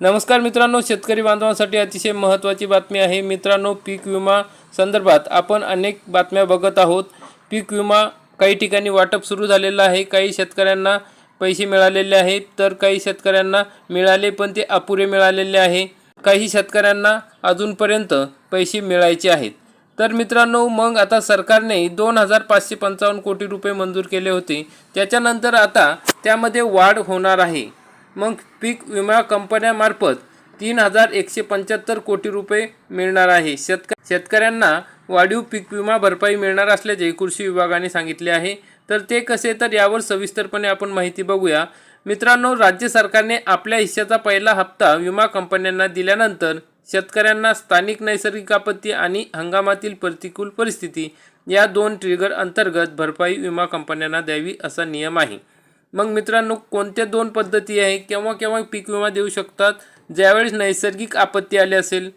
नमस्कार मित्रांनो शेतकरी बांधवांसाठी अतिशय महत्त्वाची बातमी आहे. मित्रांनो पीक विमा संदर्भात आपण अनेक बातम्या बघत आहोत. पीक विमा काही ठिकाणी वाटप सुरू झालेलं आहे. काही शेतकऱ्यांना पैसे मिळालेले आहेत तर काही शेतकऱ्यांना मिळाले पण ते अपुरे मिळालेले आहे. काही शेतकऱ्यांना अजूनपर्यंत पैसे मिळायचे आहेत. तर मित्रांनो मग आता सरकारने दोन हजार पाचशे पंचावन्न कोटी रुपये मंजूर केले होते. त्याच्यानंतर आता त्यामध्ये वाढ होणार आहे. मग पीक विमा कंपन्यामार्फत तीन हजार एकशे पंच्याहत्तर कोटी रुपये मिळणार आहे. शेतक शेतकऱ्यांना वाढीव पीक विमा भरपाई मिळणार असल्याचे कृषी विभागाने सांगितले आहे. तर ते कसे तर यावर सविस्तरपणे आपण माहिती बघूया. मित्रांनो राज्य सरकारने आपल्या हिश्श्याचा पहिला हप्ता विमा कंपन्यांना दिल्यानंतर शेतकऱ्यांना स्थानिक नैसर्गिक आपत्ती आणि हंगामातील प्रतिकूल परिस्थिती या दोन ट्रिगर अंतर्गत भरपाई विमा कंपन्यांना द्यावी असा नियम आहे. मग मित्रांनो कोणत्या दोन पद्धती आहे? केव्हा केव्हा पीक विमा देऊ शकतात? ज्यावेळेस नैसर्गिक आपत्ती आली असेल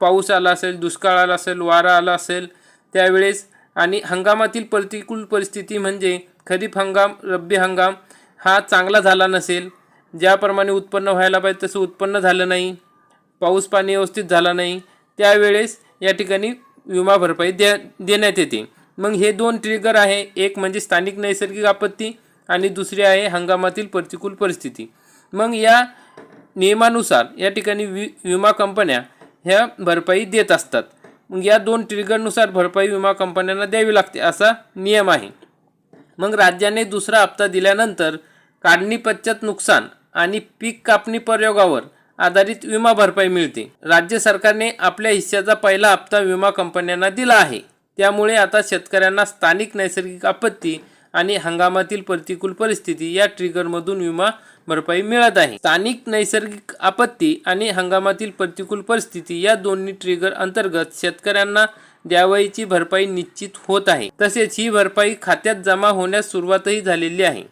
पाऊस आला असेल दुष्काळ आला असेल वारा आला असेल त्यावेळेस आणि हंगामातील प्रतिकूल परिस्थिती म्हणजे खरीप हंगाम रब्बी हंगाम हा चांगला झाला नसेल ज्याप्रमाणे उत्पन्न व्हायला पाहिजे तसं उत्पन्न झालं नाही पाऊस पाणी व्यवस्थित झाला नाही त्यावेळेस या ठिकाणी विमा भरपाई द्या देण्यात येते. मग हे दोन ट्रिगर आहे. एक म्हणजे स्थानिक नैसर्गिक आपत्ती आणि दुसरी आहे हंगामातील प्रतिकूल परिस्थिती. मग या नियमानुसार या ठिकाणी वि विमा कंपन्या ह्या भरपाई देत असतात. मग या दोन ट्रिगरनुसार भरपाई विमा कंपन्यांना द्यावी लागते असा नियम आहे. मग राज्याने दुसरा हप्ता दिल्यानंतर काढणीपश्चात नुकसान आणि पीक कापणी प्रयोगावर आधारित विमा भरपाई मिळते. राज्य सरकारने आपल्या हिश्श्याचा पहिला हप्ता विमा कंपन्यांना दिला आहे. त्यामुळे आता शेतकऱ्यांना स्थानिक नैसर्गिक आपत्ती आणि हंगामातील प्रतिकूल परिस्थिती या ट्रिगरमधून विमा भरपाई मिळत आहे. स्थानिक नैसर्गिक आपत्ती आणि हंगामातील प्रतिकूल परिस्थिती या दोन्ही ट्रिगर अंतर्गत शेतकऱ्यांना द्यावयाची भरपाई निश्चित होत आहे. तसेच ही भरपाई खात्यात जमा होण्यास सुरुवातही झालेली आहे.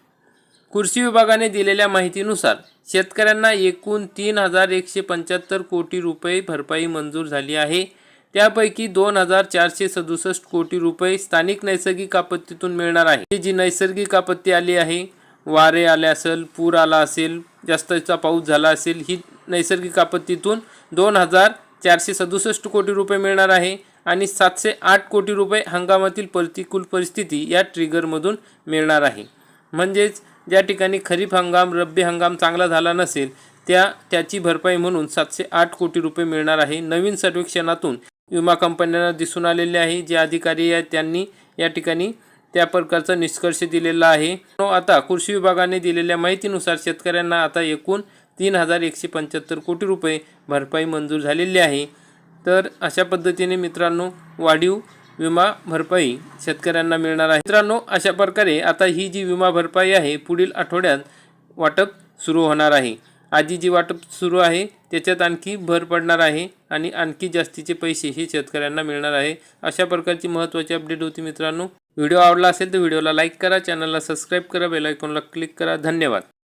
कृषी विभागाने दिलेल्या माहितीनुसार शेतकऱ्यांना एकूण तीन हजार एकशे पंच्याहत्तर कोटी रुपये भरपाई मंजूर झाली आहे. त्यापैकी दोन हजार चारशे सदुसष्ट कोटी रुपये स्थानिक नैसर्गिक आपत्तीतून मिळणार आहे. ही जी नैसर्गिक आपत्ती आली आहे वारे आले असेल पूर आला असेल जास्तचा पाऊस झाला असेल ही नैसर्गिक आपत्तीतून दोन हजार चारशे सदुसष्ट कोटी रुपये मिळणार आहे आणि सातशे आठ कोटी रुपये हंगामातील प्रतिकूल परिस्थिती या ट्रिगरमधून मिळणार आहे. म्हणजेच ज्या ठिकाणी खरीप हंगाम रब्बी हंगाम चांगला झाला नसेल त्या त्याची भरपाई म्हणून सातशे आठ कोटी रुपये मिळणार आहे नवीन सर्वेक्षणातून. विमा कंपन्यांना दिसून आलेले आहे. जे अधिकारी आहेत त्यांनी या ठिकाणी त्या प्रकारचा निष्कर्ष दिलेला आहे. आता कृषी विभागाने दिलेल्या माहितीनुसार शेतकऱ्यांना आता एकूण तीन हजार एकशे पंच्याहत्तर कोटी रुपये भरपाई मंजूर झालेली आहे. तर अशा पद्धतीने मित्रांनो वाढीव विमा भरपाई शेतकऱ्यांना मिळणार आहे. मित्रांनो अशा प्रकारे आता ही जी विमा भरपाई आहे पुढील आठवड्यात वाटप सुरू होणार आहे. आधी जी वाटप सुरू आहे. त्याच्यात आणखी भर पडणार आहे आणि आणखी जास्तीचे पैसे हे शेतकऱ्यांना मिळणार आहे. अशा प्रकारची महत्त्वाची अपडेट होती मित्रांनो. व्हिडिओ आवडला असेल तर व्हिडिओला लाईक करा चॅनलला सबस्क्राईब करा बेलायकॉनला क्लिक करा. धन्यवाद.